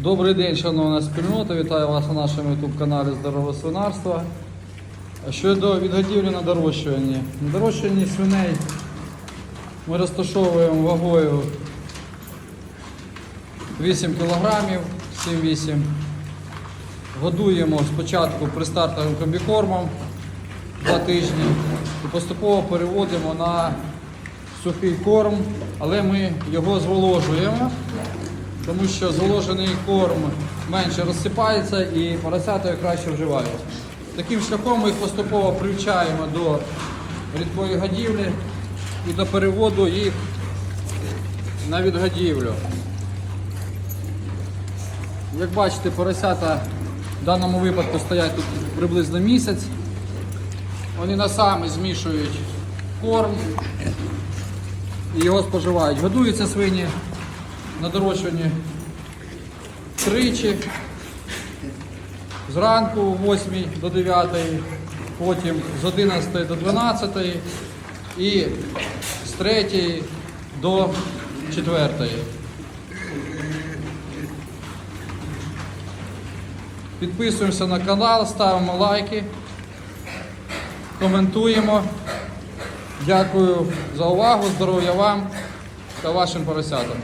Добрий день, шановна спільнота. Вітаю вас на нашому YouTube каналі Здорове свинарство. Щодо відгодівлі на дорощуванні. На дорощуванні свиней ми розташовуємо вагою 8 кг, 7-8 Годуємо спочатку пристартовим комбікормом 2 тижні і поступово переводимо на сухий корм, але ми його зволожуємо, тому що зволожений корм менше розсипається і поросята краще вживають. Таким шляхом ми їх поступово привчаємо до рідкої годівлі і до переводу їх на відгодівлю. Як бачите, поросята в даному випадку стоять тут приблизно місяць. Вони на самі змішують корм і його споживають. Годуються свині на дорощуванні тричі. Зранку з 8 до 9, потім з 11 до 12 і з 3 до 4. Підписуємося на канал, ставимо лайки, коментуємо. Дякую за увагу, здоров'я вам та вашим поросятам.